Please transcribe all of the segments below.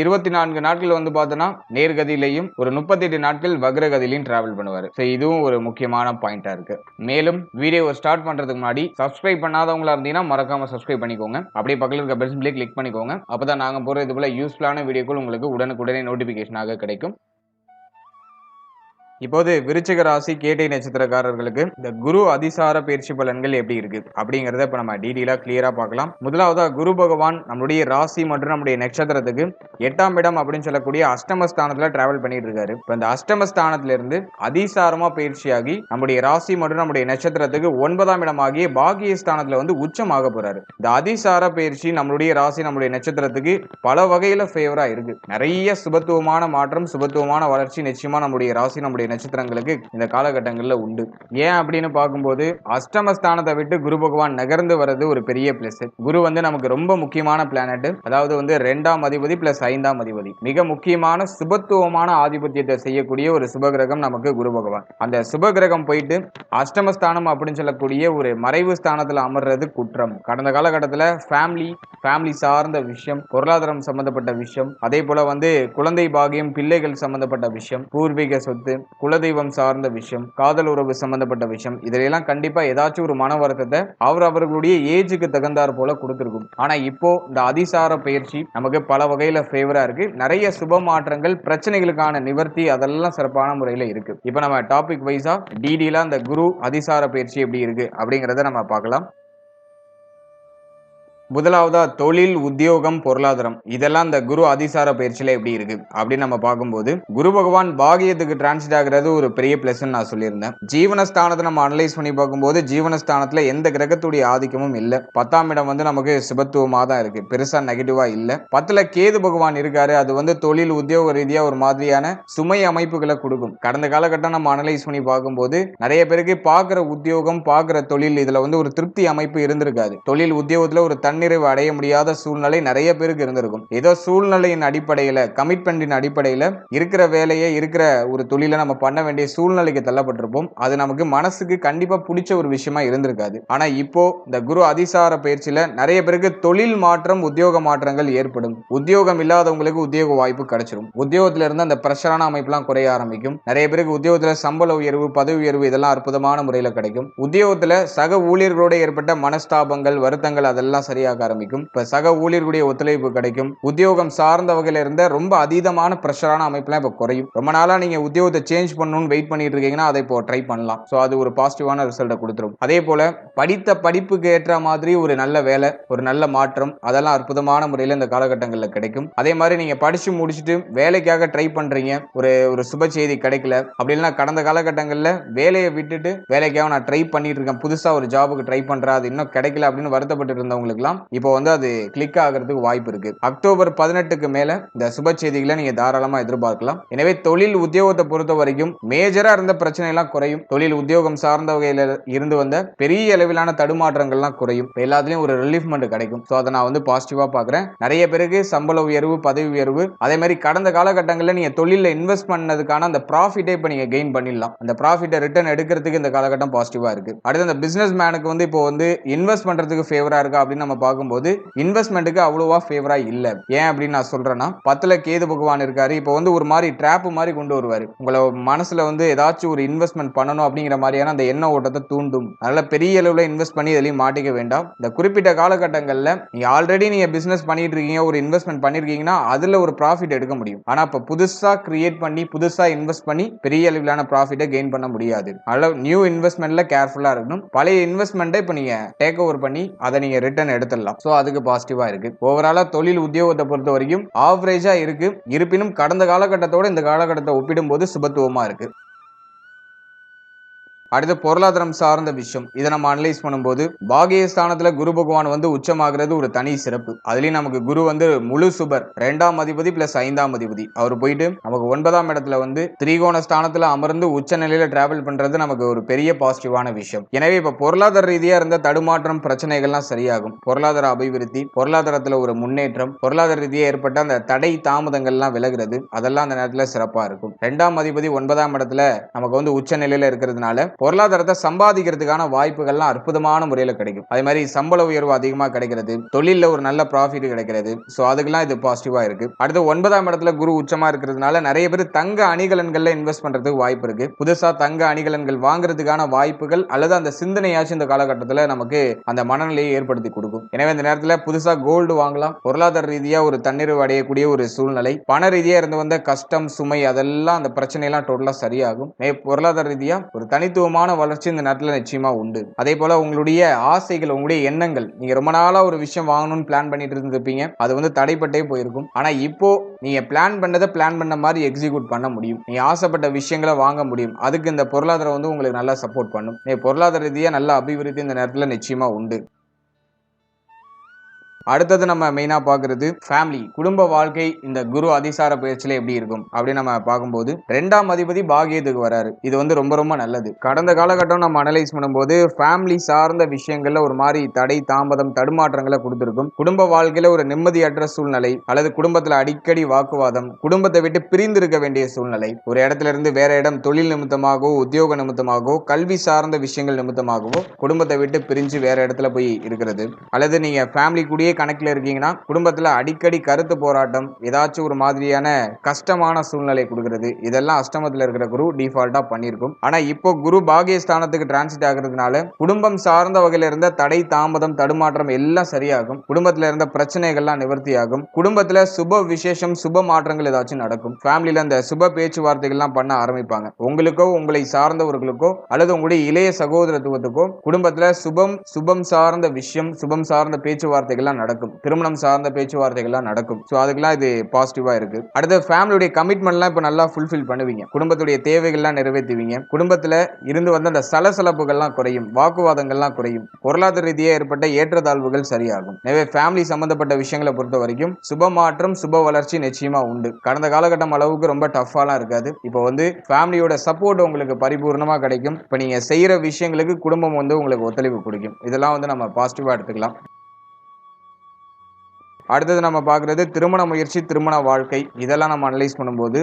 இருபத்தி நான்கு நாட்கள் வந்து பார்த்தோன்னா நேர்கதியிலையும் ஒரு முப்பத்தி எட்டு நாட்கள் வக்ரகதியிலையும் டிராவல் பண்ணுவார். ஸோ இதுவும் ஒரு முக்கியமான பாயிண்டா இருக்கு. மேலும் வீடியோவை ஸ்டார்ட் பண்றதுக்கு முன்னாடி சப்ஸ்கிரைப் பண்ணாதவங்களா இருந்தீங்கன்னா மறக்காம சப்ஸ்கிரைப் பண்ணிக்கோங்க. அப்படியே பக்கத்தில் இருக்க பெல் சிம்பிளே கிளிக் பண்ணிக்கோங்க. அப்பதான் நாங்க போற இது போல யூஸ்ஃபுல்லான வீடியோக்கள் உங்களுக்கு உடனுக்குடனே நோட்டிபிகேஷனாக கிடைக்கும். இப்போது விருச்சிக ராசி கேட்டை நட்சத்திரக்காரர்களுக்கு இந்த குரு அதிசார பயிற்சி பலன்கள் எப்படி இருக்கு அப்படிங்கறத இப்ப நம்ம டீடெயிலா கிளியரா பார்க்கலாம். முதலாவதா குரு பகவான் நம்முடைய ராசி மற்றும் நம்முடைய நட்சத்திரத்துக்கு எட்டாம் இடம் அப்படின்னு சொல்லக்கூடிய அஷ்டமஸ்தானத்துல டிராவல் பண்ணிட்டு இருக்காரு. இப்ப இந்த அஷ்டமஸ்தானத்துல இருந்து அதிசாரமா பயிற்சியாகி நம்முடைய ராசி மற்றும் நம்முடைய நட்சத்திரத்துக்கு ஒன்பதாம் இடமாகிய பாகிய ஸ்தானத்துல வந்து உச்சமாக போறாரு. இந்த அதிசார பயிற்சி நம்மளுடைய ராசி நம்முடைய நட்சத்திரத்துக்கு பல வகையில ஃபேவரா இருக்கு. நிறைய சுபத்துவமான மாற்றம் சுபத்துவமான வளர்ச்சி நிச்சயமா நம்முடைய ராசி நம்முடைய நட்சத்திரங்களுக்கு இந்த காலகட்டங்களில் உண்டு. ஏன் அப்படின்னு பார்க்கும்போது அஷ்டமஸ்தானத்தை விட்டு குரு பகவான் நகர்ந்து வர்றது ஒரு பெரிய பிளஸ் குரு வந்து நமக்கு ரொம்ப முக்கியமான பிளானட் அதாவது வந்து ரெண்டாம் அதிபதி பிளஸ் ஐந்தாம் அதிபதி. மிக முக்கியமான சுபத்துவமான ஆதிபத்தியத்தை செய்யக்கூடிய ஒரு சுபகிரகம் நமக்கு குரு பகவான். அந்த சுபகிரகம் போயிட்டு அஷ்டமஸ்தானம் அப்படின்னு சொல்லக்கூடிய ஒரு மறைவு ஸ்தானத்தில் அமர்றது குற்றம். கடந்த காலகட்டத்தில் ஃபேமிலி ஃபேமிலி சார்ந்த விஷயம் பொருளாதாரம் சம்பந்தப்பட்ட விஷயம் அதே போல வந்து குழந்தை பாகியம் பிள்ளைகள் சம்பந்தப்பட்ட விஷயம் பூர்வீக சொத்து குலதெய்வம் சார்ந்த விஷயம் காதல் உறவு சம்பந்தப்பட்ட விஷயம் இதிலெல்லாம் கண்டிப்பா ஏதாச்சும் ஒரு மன வருத்தத்தை அவர் அவர்களுடைய ஏஜுக்கு தகுந்தாற் போல கொடுத்துருக்கும். ஆனா இப்போ இந்த அதிசார பயிற்சி நமக்கு பல வகையில ஃபேவரா இருக்கு. நிறைய சுப மாற்றங்கள் பிரச்சனைகளுக்கான நிவர்த்தி அதெல்லாம் சிறப்பான முறையில இருக்கு. இப்போ நம்ம டாபிக் வைஸா டீடெயிலா இந்த குரு அதிசார பயிற்சி எப்படி இருக்கு அப்படிங்கறத நம்ம பார்க்கலாம். முதலாவதா தொழில் உத்தியோகம் பொருளாதாரம். இதெல்லாம் இந்த குரு அதிசார பயிற்சியில எப்படி இருக்கு? அப்படின்னு நம்ம பார்க்கும்போது குரு பகவான் பாகியத்துக்கு டிரான்சிட் ஆகிறது ஒரு பெரிய பிளஸ் நான் சொல்லியிருந்தேன். ஜீவனஸ்தானத்தை நம்ம அனலைஸ் பண்ணி பார்க்கும்போது ஜீவனஸ்தானத்துல எந்த கிரகத்துடைய ஆதிக்கமும் இல்லை. பத்தாம் இடம் வந்து நமக்கு சுபத்துவமா தான் இருக்கு. பெருசா நெகட்டிவா இல்லை. பத்துல கேது பகவான் இருக்காரு. அது வந்து தொழில் உத்தியோக ரீதியா ஒரு மாதிரியான சுமை அமைப்புகளை கொடுக்கும். கடந்த காலகட்டம் நம்ம அனலைஸ் பண்ணி பார்க்கும்போது நிறைய பேருக்கு பார்க்குற உத்தியோகம் பார்க்குற தொழில் இதுல வந்து ஒரு திருப்தி அமைப்பு இருந்திருக்காது. தொழில் உத்தியோகத்துல ஒரு தன் தன்னிறைவு அடைய முடியாத சூழ்நிலை நிறைய பேருக்கு இருந்திருக்கும். ஏதோ சூழ்நிலையின் அடிப்படையில கமிட்மெண்டின் அடிப்படையில் இருக்கிற வேலையை இருக்கிற ஒரு தொழிலை நம்ம பண்ண வேண்டிய சூழ்நிலைக்கு தள்ளப்பட்டிருப்போம். அது நமக்கு மனசுக்கு கண்டிப்பா பிடிச்ச ஒரு விஷயமா இருந்திருக்காது. ஆனால் இப்போ இந்த குரு அதிசார பயிற்சியில் நிறைய பேருக்கு தொழில் மாற்றம் உத்தியோக மாற்றங்கள் ஏற்படும். உத்தியோகம் இல்லாதவங்களுக்கு உத்தியோக வாய்ப்பு கிடைச்சிடும் உத்தியோகத்தில் இருந்து அந்த பிரஷரான அமைப்புலாம் குறைய ஆரம்பிக்கும். நிறைய பேருக்கு உத்தியோகத்துல சம்பள உயர்வு பதவி உயர்வு இதெல்லாம் அற்புதமான முறையில் கிடைக்கும். உத்தியோகத்துல சக ஊழியர்களோட ஏற்பட்ட மனஸ்தாபங்கள் வருத்தங்கள் அதெல்லாம் சரியாக சரியாக ஆரம்பிக்கும். இப்ப சக ஊழியர்களுடைய ஒத்துழைப்பு கிடைக்கும். உத்தியோகம் சார்ந்த வகையில இருந்த ரொம்ப அதீதமான ப்ரெஷரான அமைப்புலாம் இப்போ குறையும். ரொம்ப நாளா நீங்க உத்தியோகத்தை சேஞ்ச் பண்ணணும்னு வெயிட் பண்ணிட்டு இருக்கீங்கன்னா அதை இப்போ ட்ரை பண்ணலாம். ஸோ அது ஒரு பாசிட்டிவான ரிசல்ட்டை கொடுத்துரும். அதே போல படித்த படிப்புக்கு ஏற்ற மாதிரி ஒரு நல்ல வேலை ஒரு நல்ல மாற்றம் அதெல்லாம் அற்புதமான முறையில் இந்த காலகட்டங்களில் கிடைக்கும். அதே மாதிரி நீங்க படிச்சு முடிச்சுட்டு வேலைக்காக ட்ரை பண்றீங்க. ஒரு ஒரு சுப செய்தி கிடைக்கல. அப்படி இல்லைன்னா கடந்த காலகட்டங்களில் வேலையை விட்டுட்டு வேலைக்காக நான் ட்ரை பண்ணிட்டு இருக்கேன். புதுசா ஒரு ஜாபுக்கு ட்ரை பண்றேன். அது இன்னும் கிடைக்கல அப்படின்னு வருத்தப்பட்டு இருந்தவங்களுக்குலாம் இப்போ வந்து அது கிளிக் ஆகிறதுக்கு வாய்ப்பு இருக்கு. அக்டோபர் பதினெட்டுக்கு மேல இந்த சுப செய்திகளை நீங்க தாராளமா எதிர்பார்க்கலாம். எனவே தொழில் உத்தியோகத்தை பொறுத்த வரைக்கும் மேஜரா இருந்த பிரச்சனை எல்லாம் குறையும். தொழில் உத்தியோகம் சார்ந்த வகையில இருந்து வந்த பெரிய அளவிலான தடுமாற்றங்கள்லாம் குறையும். எல்லாத்துலயும் ஒரு ரிலீஃப்மெண்ட் கிடைக்கும். ஸோ அதை நான் வந்து பாசிட்டிவா பாக்குறேன் நிறைய பேருக்கு சம்பள உயர்வு பதவி உயர்வு அதே மாதிரி கடந்த காலகட்டங்களில் நீங்க தொழில இன்வெஸ்ட் பண்ணதுக்கான அந்த ப்ராஃபிட்டை இப்போ நீங்க கெயின் பண்ணிடலாம். அந்த ப்ராஃபிட்டை ரிட்டர்ன் எடுக்கிறதுக்கு இந்த காலகட்டம் பாசிட்டிவா இருக்கு. அடுத்து அந்த பிசினஸ் மேனுக்கு வந்து இப்போ வந்து இன்வெஸ்ட் பண்றதுக்கு ஃபேவரா இருக்கா அப்படின்னு நம்ம பார்க்கும்போது இன்வெஸ்ட்மெண்ட்டுக்கு அவ்வளோவா ஃபேவரா இல்ல. ஏன் அப்படின்னு நான் சொல்றேன்னா பத்துல கேது பகவான் இருக்காரு. இப்போ வந்து ஒரு மாதிரி ட்ராப் மாதிரி கொண்டு வருவார். உங்களை மனசுல வந்து ஏதாச்சும் ஒரு இன்வெஸ்ட்மெண்ட் பண்ணணும் அப்படிங்கிற மாதிரியான அந்த எண்ண ஓட்டத்தை தூண்டும். அதனால் பெரிய அளவில் இன்வெஸ்ட் பண்ணி எதுலையும் மாட்டிக்க வேண்டாம். இந்த குறிப்பிட்ட காலகட்டங்களில் நீ ஆல்ரெடி நீங்க பிஸ்னஸ் பண்ணிட்டு இருக்கீங்க ஒரு இன்வெஸ்ட்மெண்ட் பண்ணிருக்கீங்கன்னா அதில் ஒரு ப்ராஃபிட் எடுக்க முடியும். ஆனால் இப்போ புதுசாக கிரியேட் பண்ணி புதுசாக இன்வெஸ்ட் பண்ணி பெரிய அளவிலான ப்ராஃபிட்டை கெயின் பண்ண முடியாது. அதனால் நியூ இன்வெஸ்ட்மெண்ட்டில் கேர்ஃபுல்லாக இருக்கணும். பழைய இன்வெஸ்ட்மெண்ட்டை இப்போ நீங்கள் டேக் ஓவர் பண்ணி அதை நீங்கள் ரிட்டர்ன் எடுத்துடலாம் ஸோ அதுக்கு பாசிட்டிவா இருக்கு. ஓவராலா தொழில் உத்தியோகத்தை பொறுத்த வரைக்கும் ஆவரேஜா இருக்கு. இருப்பினும் கடந்த காலகட்டத்தோட இந்த காலகட்டத்தை ஒப்பிடும்போது சுபத்துவமா இருக்கு. அடுத்து பொருளாதாரம் சார்ந்த விஷயம். இதை நம்ம அனலைஸ் பண்ணும்போது பாகியஸ்தானத்துல குரு பகவான் வந்து உச்சமாகிறது ஒரு தனி சிறப்பு. அதுலயும் நமக்கு குரு வந்து முழு சுபர் ரெண்டாம் அதிபதி பிளஸ் ஐந்தாம் அதிபதி. அவர் போயிட்டு நமக்கு ஒன்பதாம் இடத்துல வந்து திரிகோண ஸ்தானத்துல அமர்ந்து உச்ச நிலையில டிராவல் பண்றது நமக்கு ஒரு பெரிய பாசிட்டிவான விஷயம். எனவே இப்ப பொருளாதார ரீதியா இருந்த தடுமாற்றம் பிரச்சனைகள்லாம் சரியாகும். பொருளாதார அபிவிருத்தி பொருளாதாரத்துல ஒரு முன்னேற்றம் பொருளாதார ரீதியா ஏற்பட்ட அந்த தடை தாமதங்கள்லாம் விலகிறது. அதெல்லாம் அந்த நேரத்துல சிறப்பா இருக்கும். ரெண்டாம் அதிபதி ஒன்பதாம் இடத்துல நமக்கு வந்து உச்ச நிலையில இருக்கிறதுனால பொருளாதாரத்தை சம்பாதிக்கிறதுக்கான வாய்ப்புகள்லாம் அற்புதமான முறையில் கிடைக்கும். அதே மாதிரி சம்பள உயர்வு அதிகமாக கிடைக்கிறது தொழிலில் ஒரு நல்ல ப்ராஃபிட் கிடைக்கிறது. ஸோ அதுக்கெல்லாம் இது பாசிட்டிவாக இருக்கு. அடுத்து ஒன்பதாம் இடத்துல குரு உச்சமா இருக்கிறதுனால நிறைய பேர் தங்க அணிகலன்கள்ல இன்வெஸ்ட் பண்றதுக்கு வாய்ப்பு இருக்கு. புதுசா தங்க அணிகலன்கள் வாங்குறதுக்கான வாய்ப்புகள் அல்லது அந்த சிந்தனையாச்சும் இந்த காலகட்டத்தில் நமக்கு அந்த மனநிலையை ஏற்படுத்தி கொடுக்கும். எனவே இந்த நேரத்தில் புதுசா கோல்டு வாங்கலாம். பொருளாதார ரீதியா ஒரு தன்னிறைவு அடையக்கூடிய ஒரு சூழ்நிலை. பண ரீதியா இருந்து வந்த கஷ்டம் சுமை அதெல்லாம் அந்த பிரச்சனையெல்லாம் டோட்டலா சரியாகும். பொருளாதார ரீதியா ஒரு தனித்துவம் தனித்துவமான வளர்ச்சி இந்த நேரத்தில் நிச்சயமாக உண்டு. அதே போல் உங்களுடைய ஆசைகள் உங்களுடைய எண்ணங்கள் நீங்கள் ரொம்ப நாளாக ஒரு விஷயம் வாங்கணும்னு பிளான் பண்ணிட்டு இருந்திருப்பீங்க. அது வந்து தடைப்பட்டே போயிருக்கும். ஆனால் இப்போ நீங்கள் பிளான் பண்ணதை பிளான் பண்ண மாதிரி எக்ஸிக்யூட் பண்ண முடியும். நீ ஆசைப்பட்ட விஷயங்களை வாங்க முடியும். அதுக்கு இந்த பொருளாதாரம் வந்து உங்களுக்கு நல்லா சப்போர்ட் பண்ணும். நீ பொருளாதார ரீதியாக நல்ல அபிவிருத்தி இந்த நேரத்தில் நிச்சயமா உண்டு. அடுத்தது நம்ம மெயினாக பார்க்கறது ஃபேமிலி குடும்ப வாழ்க்கை இந்த குரு அதிசார பயிற்சியில எப்படி இருக்கும்? அப்படின்னு நம்ம பார்க்கும்போது ரெண்டாம் அதிபதி பாகியத்துக்கு வராரு. இது வந்து ரொம்ப ரொம்ப நல்லது. கடந்த காலகட்டம் நம்ம அனலைஸ் பண்ணும்போது ஃபேமிலி சார்ந்த விஷயங்கள்ல ஒரு மாதிரி தடை தாமதம் தடுமாற்றங்களை கொடுத்துருக்கும். குடும்ப வாழ்க்கையில ஒரு நிம்மதியற்ற சூழ்நிலை அல்லது குடும்பத்துல அடிக்கடி வாக்குவாதம் குடும்பத்தை விட்டு பிரிந்து இருக்க வேண்டிய சூழ்நிலை ஒரு இடத்துல இருந்து வேற இடம் தொழில் நிமித்தமாகவோ உத்தியோக நிமித்தமாகவோ கல்வி சார்ந்த விஷயங்கள் நிமித்தமாகவோ குடும்பத்தை விட்டு பிரிஞ்சு வேற இடத்துல போய் இருக்கிறது. அல்லது நீங்க ஃபேமிலி கூடயே கணக்கில் இருக்கீங்கன்னா குடும்பத்தில் அடிக்கடி கருத்து போராட்டம் ஏதாச்சும் ஒரு மாதிரியான கஷ்டமான சூழ்நிலை கொடுக்கறது. இதெல்லாம் அஷ்டமத்துல இருக்கிற குரு டிஃபால்ட்டாக பண்ணியிருக்கும். ஆனா இப்போ குரு பாகியஸ்தானத்துக்கு டிரான்சிட் ஆகுறதுனால குடும்பம் சார்ந்த வகையில இருந்த தடை தாமதம் தடுமாற்றம் எல்லாம் சரியாகும். குடும்பத்தில் இருந்த பிரச்சனைகள்லாம் நிவர்த்தியாகும். குடும்பத்தில் சுப விசேஷம் சுப மாற்றங்கள் ஏதாச்சும் நடக்கும். ஃபேமிலியில அந்த சுப பேச்சுவார்த்தைகள்லாம் பண்ண ஆரம்பிப்பாங்க. உங்களுக்கோ உங்களை சார்ந்தவர்களுக்கோ அல்லது உங்களுடைய இளைய சகோதரத்துவத்துக்கோ குடும்பத்தில் சுபம் சுபம் சார்ந்த விஷயம் சுபம் சார்ந்த பேச்சுவார்த்தைகள்லாம் நடக்கும். திருமணம் சார்ந்த பேச்சுவார்த்தைகள்லாம் நடக்கும். ஸோ அதுக்கெல்லாம் இது பாசிட்டிவா இருக்கு. அடுத்து ஃபேமிலியுடைய கமிட்மெண்ட்லாம் இப்போ நல்லா ஃபுல்ஃபில் பண்ணுவீங்க. குடும்பத்துடைய தேவைகள்லாம் நிறைவேற்றுவீங்க. குடும்பத்தில் இருந்து வந்த அந்த சலசலப்புகள்லாம் குறையும். வாக்குவாதங்கள்லாம் குறையும். பொருளாதார ரீதியாக ஏற்பட்ட ஏற்றத்தாழ்வுகள் சரியாகும். எனவே ஃபேமிலி சம்பந்தப்பட்ட விஷயங்களை பொறுத்த வரைக்கும் சுப மாற்றம் சுப வளர்ச்சி நிச்சயமா உண்டு. கடந்த காலகட்டம் அளவுக்கு ரொம்ப டஃப்பாலாம் இருக்காது. இப்போ வந்து ஃபேமிலியோட சப்போர்ட் உங்களுக்கு பரிபூர்ணமா கிடைக்கும். இப்போ நீங்க செய்யற விஷயங்களுக்கு குடும்பம் வந்து உங்களுக்கு ஒத்துழைப்பு கொடுக்கும். இதெல்லாம் வந்து நம்ம பாசிட்டிவா எடுத்துக்கலாம். அடுத்தது நம்ம பார்க்குறது திருமண முயற்சி திருமண வாழ்க்கை. இதெல்லாம் நம்ம அனலைஸ் பண்ணும்போது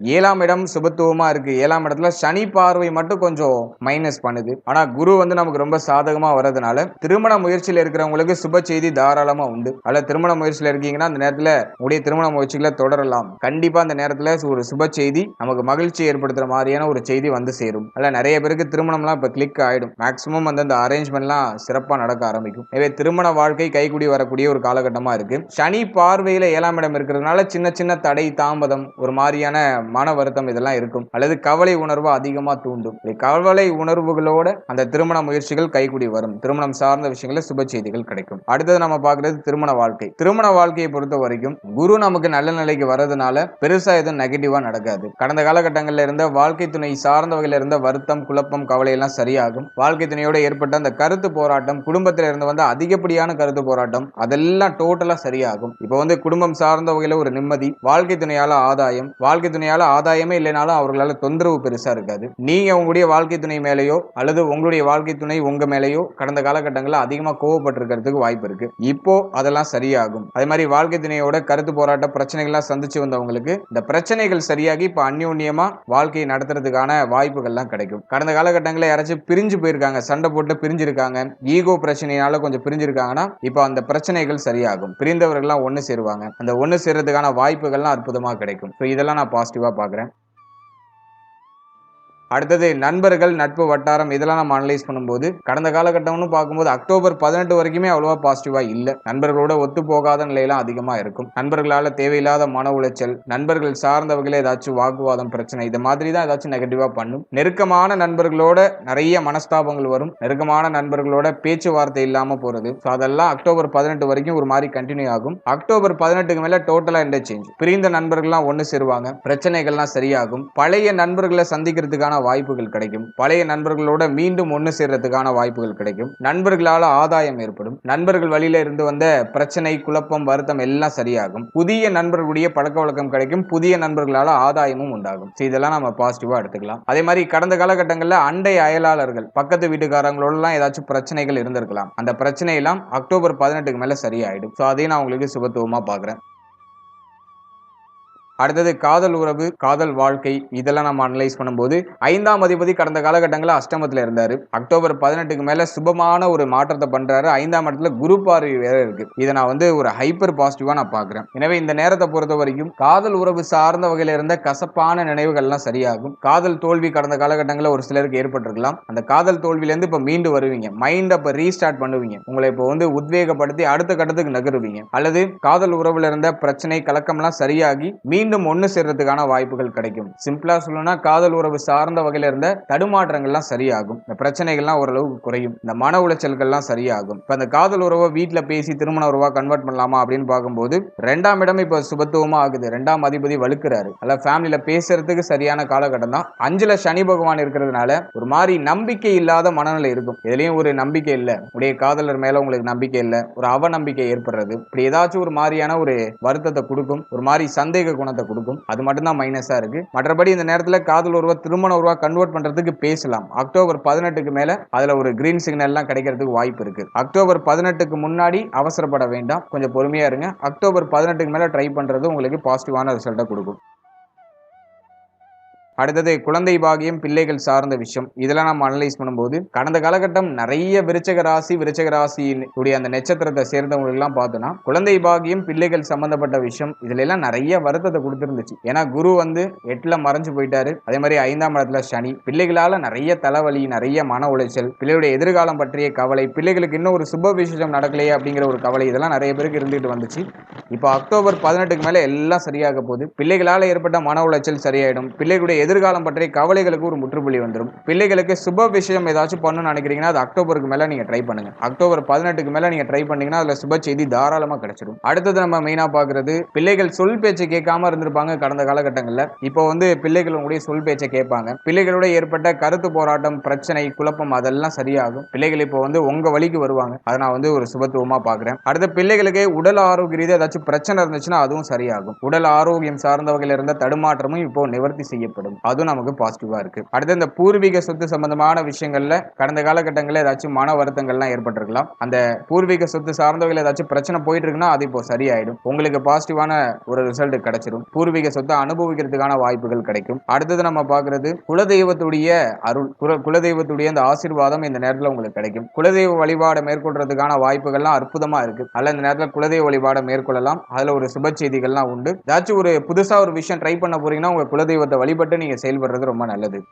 ஏழாம் இடம் சுபத்துவமா இருக்கு. ஏழாம் இடத்துல சனி பார்வை மட்டும் கொஞ்சம் மைனஸ் பண்ணுது. ஆனா குரு வந்து நமக்கு ரொம்ப சாதகமா வர்றதுனால திருமண முயற்சியில் இருக்கிறவங்களுக்கு சுப செய்தி தாராளமா உண்டு. அல்ல திருமண முயற்சியில் இருக்கீங்கன்னா அந்த நேரத்துல உடைய திருமண முயற்சிகளை தொடரலாம். கண்டிப்பா அந்த நேரத்துல ஒரு சுப செய்தி நமக்கு மகிழ்ச்சி ஏற்படுத்துற மாதிரியான ஒரு செய்தி வந்து சேரும். அல்ல நிறைய பேருக்கு திருமணம்லாம் இப்ப கிளிக் ஆயிடும். மேக்சிமம் வந்து அந்த அரேஞ்ச்மெண்ட்லாம் சிறப்பா நடக்க ஆரம்பிக்கும். எனவே திருமண வாழ்க்கை கைகூடி வரக்கூடிய ஒரு காலகட்டமா இருக்கு. சனி பார்வையில ஏழாம் இடம் இருக்கிறதுனால சின்ன சின்ன தடை தாமதம் ஒரு மாதிரியான மன வருத்தம் இதெல்லாம் இருக்கும். அல்லது கவலை உணர்வு அதிகமா தூண்டும். கவலை உணர்வுகளோட அந்த திருமண முயற்சிகள் கைகூடி வரும். திருமணம் சார்ந்த விஷயங்கள சுப செய்திகள் கிடைக்கும். அடுத்தது நம்ம பார்க்கறது திருமண வாழ்க்கை. திருமண வாழ்க்கையை பொறுத்த வரைக்கும் குரு நமக்கு நல்ல நிலைக்கு வர்றதுனால பெருசா எதுவும் நெகட்டிவா நடக்காது. கடந்த காலகட்டங்களில் இருந்த வாழ்க்கை துணை சார்ந்த வகையில் இருந்த வருத்தம் குழப்பம் கவலை எல்லாம் சரியாகும். வாழ்க்கை துணையோட ஏற்பட்ட அந்த கருத்து போராட்டம் குடும்பத்துல இருந்து வந்த அதிகப்படியான கருத்து போராட்டம் அதெல்லாம் டோட்டலா சரியாகும். இப்போ வந்து குடும்பம் சார்ந்த வகையில ஒரு நிம்மதி வாழ்க்கை துணையால ஆதாயம் வாழ்க்கை துணையால ஆதாயமே இல்லைனாலும் அவர்களால தொந்தரவு பெருசா இருக்காது. நீங்க உங்களுடைய வாழ்க்கை துணை மேலேயோ அல்லது உங்களுடைய வாழ்க்கை துணை உங்க மேலேயோ கடந்த காலகட்டங்களில் அதிகமா கோவப்பட்டிருக்கிறதுக்கு வாய்ப்பு இருக்கு. இப்போ அதெல்லாம் சரியாகும். அதே மாதிரி வாழ்க்கை துணையோட கருத்து போராட்ட பிரச்சனைகள்லாம் சந்திச்சு வந்தவங்களுக்கு இந்த பிரச்சனைகள் சரியாகி இப்போ அந்யோன்யமா வாழ்க்கையை நடத்துறதுக்கான வாய்ப்புகள்லாம் கிடைக்கும். கடந்த காலகட்டங்களில் யாராச்சும் பிரிஞ்சு போயிருக்காங்க சண்டை போட்டு பிரிஞ்சிருக்காங்க ஈகோ பிரச்சனையால கொஞ்சம் பிரிஞ்சிருக்காங்கன்னா இப்போ அந்த பிரச்சனைகள் சரியாகும். பிரிந்தவர்கள்லாம் ஒன்று சேருவாங்க. அந்த ஒன்று சேர்றதுக்கான வாய்ப்புகள்லாம் அற்புதமா கிடைக்கும். ஸோ இதெல்லாம் நான் தான் பார்க்குறேன் அடுத்தது நண்பர்கள் நட்பு வட்டாரம் இதெல்லாம் நம்ம அனலைஸ் பண்ணும்போது கடந்த காலகட்டம்னு பார்க்கும்போது அக்டோபர் பதினெட்டு வரைக்குமே அவ்வளோவா பாசிட்டிவாக இல்லை. நண்பர்களோட ஒத்து போகாத நிலையெல்லாம் அதிகமாக இருக்கும். நண்பர்களால் தேவையில்லாத மன உளைச்சல் நண்பர்கள் சார்ந்தவர்களே ஏதாச்சும் வாக்குவாதம் பிரச்சனை இது மாதிரி தான் ஏதாச்சும் நெகட்டிவாக பண்ணும். நெருக்கமான நண்பர்களோட நிறைய மனஸ்தாபங்கள் வரும். நெருக்கமான நண்பர்களோட பேச்சுவார்த்தை இல்லாமல் போகிறது ஸோ அதெல்லாம் அக்டோபர் பதினெட்டு வரைக்கும் ஒரு மாதிரி கண்டினியூ ஆகும். அக்டோபர் பதினெட்டுக்கு மேலே டோட்டலாக என்ன சேஞ்ச் பிரிந்த நண்பர்கள்லாம் ஒன்று சேருவாங்க. பிரச்சனைகள்லாம் சரியாகும். பழைய நண்பர்களை சந்திக்கிறதுக்கான வாய்ப்புகள் கிடைக்கும். பழைய நண்பர்களோட மீண்டும் ஒன்று சேர்றதுக்கான வாய்ப்புகள் கிடைக்கும். நண்பர்களால் ஆதாயம் ஏற்படும். நண்பர்கள் வழியில இருந்து வந்த பிரச்சனை குழப்பம் வருத்தம் எல்லாம் சரியாகும். புதிய நண்பர்களுடைய பழக்க வழக்கம் கிடைக்கும். புதிய நண்பர்களால் ஆதாயமும் உண்டாகும். இதெல்லாம் நம்ம பாசிட்டிவா எடுத்துக்கலாம். அதே மாதிரி கடந்த காலகட்டங்களில் அண்டை அயலாளர்கள் பக்கத்து வீட்டுக்காரங்களோடலாம் ஏதாச்சும் பிரச்சனைகள் இருந்திருக்கலாம். அந்த பிரச்சனை எல்லாம் அக்டோபர் பதினெட்டுக்கு மேலே சரியாயிடும். ஸோ அதையும் நான் உங்களுக்கு சுபத்துவமா பார்க்குறேன் அடுத்தது காதல் உறவு காதல் வாழ்க்கை இதெல்லாம் நம்ம அனலைஸ் பண்ணும்போது ஐந்தாம் அதிபதி கடந்த காலகட்டங்களில் அஷ்டமத்தில் இருந்தார். அக்டோபர் பதினெட்டுக்கு மேலே சுபமான ஒரு மாற்றத்தை பண்ணுறாரு ஐந்தாம் இடத்துல குரு பார்வை வேற இருக்கு. இதை நான் வந்து ஒரு ஹைப்பர் பாசிட்டிவாக நான் பார்க்குறேன். எனவே இந்த நேரத்தை பொறுத்த வரைக்கும் காதல் உறவு சார்ந்த வகையில் இருந்த கசப்பான நினைவுகள்லாம் சரியாகும். காதல் தோல்வி கடந்த காலகட்டங்களில் ஒரு சிலருக்கு ஏற்பட்டிருக்கலாம். அந்த காதல் தோல்வியிலேருந்து இப்போ மீண்டு வருவீங்க. மைண்டை இப்போ ரீஸ்டார்ட் பண்ணுவீங்க. உங்களை இப்போ வந்து உத்வேகப்படுத்தி அடுத்த கட்டத்துக்கு நகருவீங்க. அல்லது காதல் உறவுல இருந்த பிரச்சனை கலக்கம்லாம் சரியாகி மீண்டும் மீண்டும் ஒன்று சேர்றதுக்கான வாய்ப்புகள் கிடைக்கும். சிம்பிளா சொல்லணும்னா காதல் உறவு சார்ந்த வகையில இருந்த தடுமாற்றங்கள்லாம் சரியாகும். இந்த பிரச்சனைகள்லாம் ஓரளவுக்கு குறையும். இந்த மன உளைச்சல்கள்லாம் சரியாகும். இப்போ அந்த காதல் உறவை வீட்டில் பேசி திருமண உறவா கன்வெர்ட் பண்ணலாமா அப்படின்னு பார்க்கும்போது ரெண்டாம் இடம் இப்போ சுபத்துவமா ஆகுது. ரெண்டாம் அதிபதி வலுக்கிறாரு. அல்ல ஃபேமிலியில பேசுறதுக்கு சரியான காலகட்டம் தான். அஞ்சுல சனி பகவான் இருக்கிறதுனால ஒரு மாதிரி நம்பிக்கை இல்லாத மனநிலை இருக்கும். இதுலயும் ஒரு நம்பிக்கை இல்லை. உடைய காதலர் மேல உங்களுக்கு நம்பிக்கை இல்லை. ஒரு அவநம்பிக்கை ஏற்படுறது. இப்படி ஏதாச்சும் ஒரு மாதிரியான ஒரு வருத்தத்தை கொடுக்கும். ஒரு மாதிரி சந்தேக குணத்தை கொடுக்கும். அது மட்டும்தான் மைனஸாக இருக்கு. மற்றபடி இந்த நேரத்தில் காதல் உருவா திருமண உருவா கன்வெர்ட் பண்றதுக்கு பேசலாம். அக்டோபர் பதினெட்டுக்கு மேல அதுல ஒரு கிரீன் சிக்னல் எல்லாம் கிடைக்கிறதுக்கு வாய்ப்பு இருக்கு. அக்டோபர் பதினெட்டுக்கு முன்னாடி அவசரப்பட வேண்டாம். கொஞ்சம் பொறுமையா இருங்க. அக்டோபர் பதினெட்டுக்கு மேல ட்ரை பண்றது உங்களுக்கு பாசிட்டிவான ரிசல்ட்டை கொடுக்கும். அடுத்தது குழந்தை பாகியம் பிள்ளைகள் சார்ந்த விஷயம். இதெல்லாம் நம்ம அனலைஸ் பண்ணும்போது கடந்த காலகட்டம் நிறைய விருச்சக ராசி விருச்சக ராசியினுடைய அந்த நட்சத்திரத்தை சேர்ந்தவங்களுக்குலாம் பார்த்தோம்னா குழந்தை பாகியம் பிள்ளைகள் சம்பந்தப்பட்ட விஷயம் இதுல எல்லாம் நிறைய வருத்தத்தை கொடுத்துருந்துச்சு. ஏன்னா குரு வந்து எட்டுல மறைஞ்சு போயிட்டாரு. அதே மாதிரி ஐந்தாம் இடத்துல சனி. பிள்ளைகளால நிறைய தலைவலி நிறைய மன உளைச்சல் பிள்ளையுடைய எதிர்காலம் பற்றிய கவலை பிள்ளைகளுக்கு இன்னும் ஒரு சுப விசேஷம் நடக்கலையே அப்படிங்கிற ஒரு கவலை இதெல்லாம் நிறைய பேருக்கு இருந்துட்டு வந்துச்சு. இப்போ அக்டோபர் பதினெட்டுக்கு மேலே எல்லாம் சரியாக போகுது. பிள்ளைகளால் ஏற்பட்ட மன உளைச்சல் சரியாயிடும். பிள்ளைகளுடைய எதிர்காலம் பற்றிய கவலைகளுக்கு ஒரு முற்றுப்புள்ளி வந்துடும். பிள்ளைகளுக்கு சுப விஷயம் ஏதாச்சும் பண்ணணும்னு நினைக்கிறீங்கன்னா அது அக்டோபருக்கு மேலே நீங்கள் ட்ரை பண்ணுங்க. அக்டோபர் பதினெட்டுக்கு மேலே நீங்கள் ட்ரை பண்ணீங்கன்னா அதில் சுப செய்தி தாராளமாக கிடைச்சிடும் அடுத்தது நம்ம மெயினாக பார்க்குறது பிள்ளைகள் சொல் பேச்சை கேட்காம இருந்திருப்பாங்க கடந்த காலகட்டங்களில். இப்போ வந்து பிள்ளைகள் உங்களுடைய சொல் பேச்சை கேட்பாங்க. பிள்ளைகளோட ஏற்பட்ட கருத்து போராட்டம் பிரச்சனை குழப்பம் அதெல்லாம் சரியாகும். பிள்ளைகள் இப்போ வந்து உங்கள் வழிக்கு வருவாங்க. அதை நான் வந்து ஒரு சுபத்துவமாக பார்க்குறேன். அடுத்த பிள்ளைகளுக்கு உடல் ஆரோக்கிய ரீதியாக ஏதாச்சும் பிரச்சனை இருந்துச்சுன்னா அதுவும் சரியாகும். உடல் ஆரோக்கியம் சார்ந்த வகையில் இருந்த தடுமாற்றமும் இப்போ நிவர்த்தி செய்யப்படும். அதுவும் நமக்கு பாசிட்டிவா இருக்கு. அடுத்து இந்த பூர்வீக சொத்து சம்பந்தமான விஷயங்கள்ல கடந்த காலகட்டங்களில் ஏதாச்சும் மன வருத்தங்கள்லாம் ஏற்பட்டிருக்கலாம். அந்த பூர்வீக சொத்து சார்ந்தவர்கள் ஏதாச்சும் பிரச்சனை போயிட்டு இருக்குன்னா அது இப்போ சரியாயிடும். உங்களுக்கு பாசிட்டிவான ஒரு ரிசல்ட் கிடைச்சிடும் பூர்வீக சொத்தை அனுபவிக்கிறதுக்கான வாய்ப்புகள் கிடைக்கும். அடுத்தது நம்ம பாக்குறது குலதெய்வத்துடைய அருள். குல குலதெய்வத்துடைய அந்த ஆசீர்வாதம் இந்த நேரத்தில் உங்களுக்கு கிடைக்கும். குலதெய்வ வழிபாடு மேற்கொள்றதுக்கான வாய்ப்புகள்லாம் அற்புதமா இருக்கு. அல்ல இந்த நேரத்தில் குலதெய்வ வழிபாடை மேற்கொள்ளலாம். அதுல ஒரு சுப செய்திகள்லாம் உண்டு. ஏதாச்சும் ஒரு புதுசா ஒரு விஷயம் ட்ரை பண்ண போறீங்கன்னா உங்க குலதெய்வத்தை வழிபட்டு நீங்க செயல்படுறது ரொம்ப நல்லது.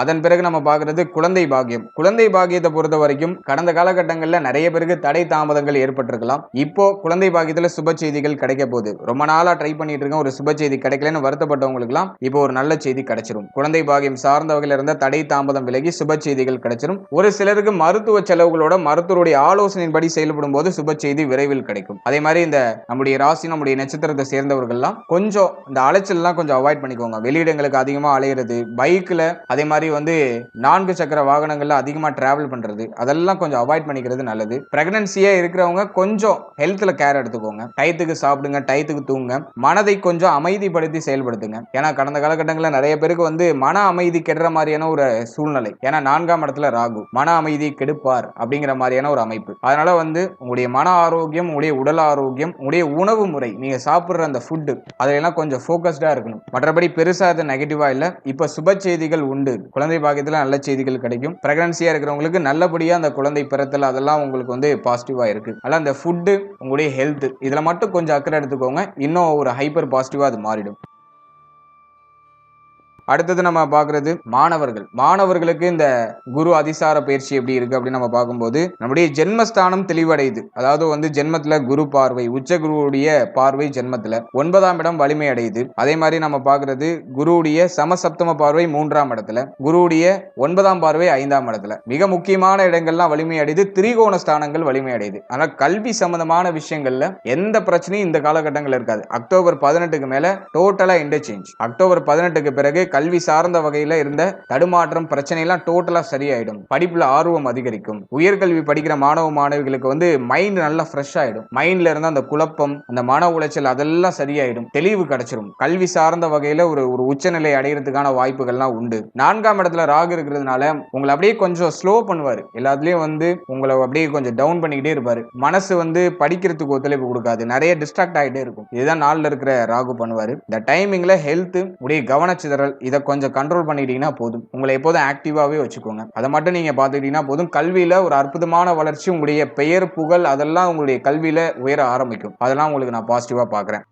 அதன் பிறகு நம்ம பார்க்கறது குழந்தை பாக்கியம். குழந்தை பாக்கியத்தை பொறுத்த வரைக்கும் கடந்த காலகட்டங்களில் நிறைய பேருக்கு தடை தாமதங்கள் ஏற்பட்டிருக்கலாம். இப்போ குழந்தை பாக்கியத்தில் சுப செய்திகள் கிடைக்க போகுது. ரொம்ப நாளாக ட்ரை பண்ணிட்டு இருக்கேன் ஒரு சுப செய்தி கிடைக்கலன்னு வருத்தப்பட்டவங்களுக்குலாம் இப்போ ஒரு நல்ல செய்தி கிடைச்சிரும். குழந்தை பாக்கியம் சார்ந்த இருந்த தடை தாமதம் விலகி சுப செய்திகள் கிடைச்சிரும். ஒரு சிலருக்கு மருத்துவ செலவுகளோட மருத்துவருடைய ஆலோசனையின்படி செயல்படும் போது சுப செய்தி விரைவில் கிடைக்கும். அதே மாதிரி இந்த நம்முடைய ராசி நம்முடைய நட்சத்திரத்தை சேர்ந்தவர்கள்லாம் கொஞ்சம் இந்த அலைச்சல்லாம் கொஞ்சம் அவாய்ட் பண்ணிக்கோங்க. வெளியிடங்களுக்கு அதிகமாக அலையிறது பைக்கில் அதே மாதிரி வந்து நான்கு சக்கர வாகனங்கள்ல அதிகமா டிராவல் பண்றது. அதெல்லாம் கொஞ்சம் அவாய்ட் பண்ணிக்கிறது நல்லது. பிரெக்னன்சியா இருக்கிறவங்க கொஞ்சம் ஹெல்த்ல கேர் எடுத்துக்கோங்க. டயத்துக்கு சாப்பிடுங்க டயத்துக்கு தூங்குங்க. மனதை கொஞ்சம் அமைதிப்படுத்தி செயல்படுத்துங்க. ஏன்னா கடந்த காலகட்டங்களில் நிறைய பேருக்கு வந்து மன அமைதி கெடுற மாதிரியான ஒரு சூழ்நிலை. ஏன்னா நான்காம் இடத்துல ராகு. மன அமைதி கெடுப்பார் அப்படிங்கிற மாதிரியான ஒரு அமைப்பு. அதனால வந்து உங்களுடைய மன ஆரோக்கியம் உங்களுடைய உடல் ஆரோக்கியம் உங்களுடைய உணவு முறை நீங்க சாப்பிடுற அந்த ஃபுட்டு அதெல்லாம் கொஞ்சம் ஃபோக்கஸ்டா இருக்கணும். மற்றபடி பெருசா அது நெகட்டிவா இல்லை. இப்ப சுப செய்திகள் உண்டு. குழந்தை பாக்கியத்தில் நல்ல செய்திகள் கிடைக்கும். பிரெக்னன்சியாக இருக்கிறவங்களுக்கு நல்லபடியாக அந்த குழந்தை பிறத்தல் அதெல்லாம் உங்களுக்கு வந்து பாசிட்டிவாக இருக்கு. அதனால் அந்த ஃபுட்டு உங்களுடைய ஹெல்த் இதில் மட்டும் கொஞ்சம் அக்கறை எடுத்துக்கோங்க. இன்னும் ஒரு ஹைப்பர் பாசிட்டிவாக அது மாறிடும். அடுத்தது நம்ம பார்க்குறது மாணவர்கள். மாணவர்களுக்கு இந்த குரு அதிசார பயிற்சி எப்படி இருக்கு அப்படின்னு நம்ம பார்க்கும்போது நம்முடைய ஜென்மஸ்தானம் தெளிவடையுது. அதாவது வந்து ஜென்மத்துல குரு பார்வை உச்ச குருவுடைய பார்வை ஜென்மத்துல ஒன்பதாம் இடம் வலிமை அடையுது. அதே மாதிரி நம்ம பார்க்குறது குருவுடைய சமசப்தம பார்வை மூன்றாம் இடத்துல குருவுடைய ஒன்பதாம் பார்வை ஐந்தாம் இடத்துல. மிக முக்கியமான இடங்கள்லாம் வலிமை அடையுது திரிகோண ஸ்தானங்கள் வலிமை அடையுது. ஆனா கல்வி சம்பந்தமான விஷயங்கள்ல எந்த பிரச்சனையும் இந்த காலகட்டங்கள் இருக்காது. அக்டோபர் பதினெட்டுக்கு மேல டோட்டலா இன்டர்சேஞ்ச் அக்டோபர் பதினெட்டுக்கு பிறகு கல்வி சார்ந்த வகையில இருந்த தடுமாற்றம் பிரச்சனை எல்லாம் டோட்டலா சரியாயிடும். படிப்புல ஆர்வம் அதிகரிக்கும். உயர்கல்வி படிக்கிற மாணவ மாணவிகளுக்கு வந்து மைண்ட் நல்லா ஃப்ரெஷ் ஆயிடும். மைண்ட்ல இருந்த அந்த குழப்பம் அந்த மன உளைச்சல் அதெல்லாம் சரியாயிடும். தெளிவு கிடைச்சிரும். கல்வி சார்ந்த வகையில ஒரு ஒரு உச்சநிலை அடைகிறதுக்கான வாய்ப்புகள்லாம் உண்டு. நான்காம் இடத்துல ராகு இருக்கிறதுனால உங்களை அப்படியே கொஞ்சம் ஸ்லோ பண்ணுவாரு. எல்லாத்துலயும் வந்து உங்களை அப்படியே கொஞ்சம் டவுன் பண்ணிக்கிட்டே இருப்பாரு. மனசு வந்து படிக்கிறதுக்கு ஒத்துழைப்பு கொடுக்காது. நிறைய டிஸ்ட்ராக்ட் ஆகிட்டே இருக்கும். இதுதான் நாளில் இருக்கிற ராகு பண்ணுவாரு. இந்த டைமிங்ல ஹெல்த் உடைய கவனச்சிதறல் இதை கொஞ்சம் கண்ட்ரோல் பண்ணிட்டீங்கன்னா போதும். உங்களை எப்போதும் ஆக்டிவாகவே வச்சுக்கோங்க. அதை மட்டும் நீங்கள் பார்த்துக்கிட்டீங்கன்னா போதும். கல்வியில் ஒரு அற்புதமான வளர்ச்சி உங்களுடைய பெயர் புகழ் அதெல்லாம் உங்களுடைய கல்வியில் உயர ஆரம்பிக்கும். அதெல்லாம் உங்களுக்கு நான் பாசிட்டிவாக பார்க்குறேன்.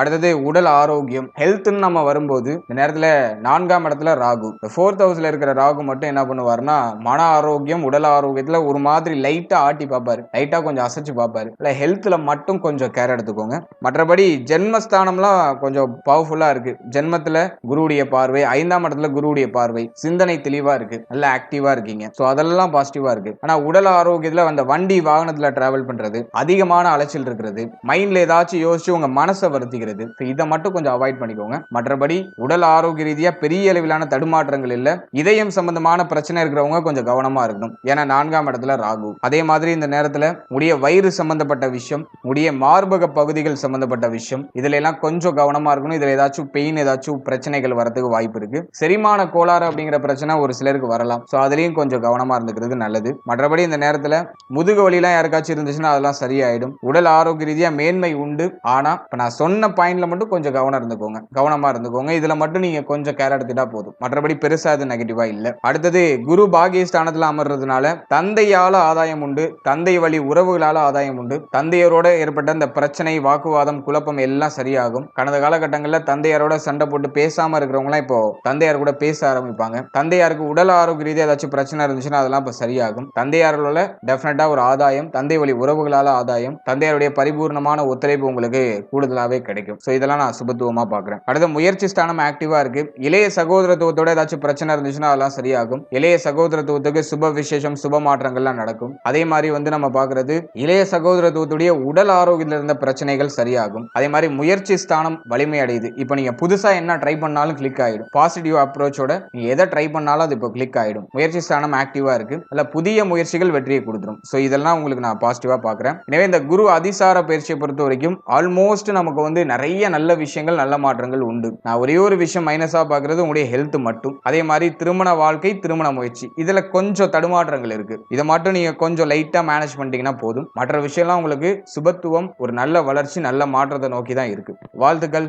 அடுத்தது உடல் ஆரோக்கியம். ஹெல்த்னு நம்ம வரும்போது இந்த நேரத்தில் நான்காம் இடத்துல ராகு. ஃபோர்த் ஹவுஸில் இருக்கிற ராகு மட்டும் என்ன பண்ணுவாருன்னா மன ஆரோக்கியம் உடல் ஆரோக்கியத்தில் ஒரு மாதிரி லைட்டாக ஆட்டி பார்ப்பார். லைட்டாக கொஞ்சம் அசைச்சு பார்ப்பார். இல்லை ஹெல்த்தில் மட்டும் கொஞ்சம் கேர் எடுத்துக்கோங்க. மற்றபடி ஜென்மஸ்தானம்லாம் கொஞ்சம் பவர்ஃபுல்லாக இருக்குது ஜென்மத்தில் குருவுடைய பார்வை ஐந்தாம் இடத்துல குருவுடைய பார்வை. சிந்தனை தெளிவாக இருக்குது நல்லா ஆக்டிவாக இருக்கீங்க. ஸோ அதெல்லாம் பாசிட்டிவாக இருக்குது ஆனால் உடல் ஆரோக்கியத்தில் அந்த வண்டி வாகனத்தில் ட்ராவல் பண்ணுறது அதிகமான அலைச்சல் இருக்கிறது. மைண்டில் ஏதாச்சும் யோசிச்சு உங்கள் மனசை வருத்திக்கிறது ஸோ இதை மட்டும் கொஞ்சம் அவாய்ட் பண்ணிக்கோங்க. மற்றபடி உடல் ஆரோக்கிய ரீதியா பெரிய அளவிலான தடுமாற்றங்கள் இல்லை. இதயம் சம்பந்தமான பிரச்சனை இருக்கிறவங்க கொஞ்சம் கவனமா இருக்கணும். ஏன்னா நான்காம் இடத்துல ராகு. அதே மாதிரி இந்த நேரத்தில் உடைய வயிறு சம்பந்தப்பட்ட விஷயம் உடைய மார்பக பகுதிகள் சம்பந்தப்பட்ட விஷயம் இதுல எல்லாம் கொஞ்சம் கவனமா இருக்கணும். இதில் ஏதாச்சும் பெயின் ஏதாச்சும் பிரச்சனைகள் வரதுக்கு வாய்ப்பு இருக்கு. செரிமான கோளாறு அப்படிங்கிற பிரச்சனை ஒரு சிலருக்கு வரலாம். ஸோ அதுலேயும் கொஞ்சம் கவனமாக இருந்துக்கிறது நல்லது. மற்றபடி இந்த நேரத்தில் முதுகு வலிலாம் யாருக்காச்சும் இருந்துச்சுன்னா அதெல்லாம் சரியாயிடும். உடல் ஆரோக்கிய ரீதியாக மேன்மை உண்டு. ஆனா இப்போ நான் சொன்ன பாயிண்ட்ல மட்டும் கொஞ்சம் கவனம் இருந்துக்கோங்க. கவனமா இருந்துக்கோங்க. இதுல மட்டும் நீங்க கொஞ்சம் கேர் எடுத்துட்டா போதும். மற்றபடி பெருசா அது நெகட்டிவா இல்ல. அடுத்தது குரு பாகிய ஸ்தானத்துல அமர்றதுனால தந்தையால ஆதாயம் உண்டு. தந்தை வழி உறவுகளால ஆதாயம் உண்டு. தந்தையரோட ஏற்பட்ட அந்த பிரச்சனை வாக்குவாதம் குழப்பம் எல்லாம் சரியாகும். கடந்த காலகட்டங்களில் தந்தையாரோட சண்டை போட்டு பேசாம இருக்கிறவங்களாம் இப்போ தந்தையார் கூட பேச ஆரம்பிப்பாங்க. தந்தையாருக்கு உடல் ஆரோக்கிய ரீதியாக ஏதாச்சும் பிரச்சனை இருந்துச்சுன்னா அதெல்லாம் இப்போ சரியாகும். தந்தையாரோட டெஃபினட்டா ஒரு ஆதாயம் தந்தை வழி உறவுகளால ஆதாயம் தந்தையாருடைய பரிபூர்ணமான ஒத்துழைப்பு உங்களுக்கு கூடுதலாவே கிடைக்கும். ஸோ இதெல்லாம் நான் சுபத்துவமா பார்க்குறேன். அடுத்த முயற்சி ஸ்தானம் ஆக்டிவா இருக்கு. இளைய சகோதரத்துவத்தோட ஏதாச்சும் பிரச்சனை இருந்துச்சுன்னா அதெல்லாம் சரியாகும். இளைய சகோதரத்துவத்துக்கு சுப விசேஷம் சுப மாற்றங்கள்லாம் நடக்கும். அதே மாதிரி வந்து நம்ம பார்க்கறது இளைய சகோதரத்துவத்துடைய உடல் ஆரோக்கியத்தில் இருந்த பிரச்சனைகள் சரியாகும். அதே மாதிரி முயற்சி ஸ்தானம் வலிமை அடையுது. இப்போ நீங்க புதுசா என்ன ட்ரை பண்ணாலும் கிளிக் ஆயிடும். பாசிட்டிவ் அப்ரோச்சோட நீ எதை ட்ரை பண்ணாலும் அது இப்போ கிளிக் ஆயிடும். முயற்சி ஸ்தானம் ஆக்டிவா இருக்கு. அல்ல புதிய முயற்சிகள் வெற்றியை கொடுத்துரும். ஸோ இதெல்லாம் உங்களுக்கு நான் பாசிட்டிவா பார்க்குறேன். எனவே இந்த குரு அதிசார பயிற்சியை பொறுத்த வரைக்கும் ஆல்மோஸ்ட் நமக்கு வந்து நிறைய நல்ல விஷயங்கள் நல்ல மாற்றங்கள் உண்டு. நான் ஒரே ஒரு விஷயம் மைனஸாக பார்க்குறது உங்களுடைய ஹெல்த் மட்டும். அதே மாதிரி திருமண வாழ்க்கை திருமண முயற்சி. இதில் கொஞ்சம் தடுமாற்றங்கள் இருக்கு. இதை மட்டும் நீங்கள் கொஞ்சம் லைட்டாக மேனேஜ் பண்ணிட்டீங்கன்னா போதும். மற்ற விஷயம்லாம் உங்களுக்கு சுபத்துவம் ஒரு நல்ல வளர்ச்சி நல்ல மாற்றத்தை நோக்கி தான் இருக்கு. வாழ்த்துக்கள்.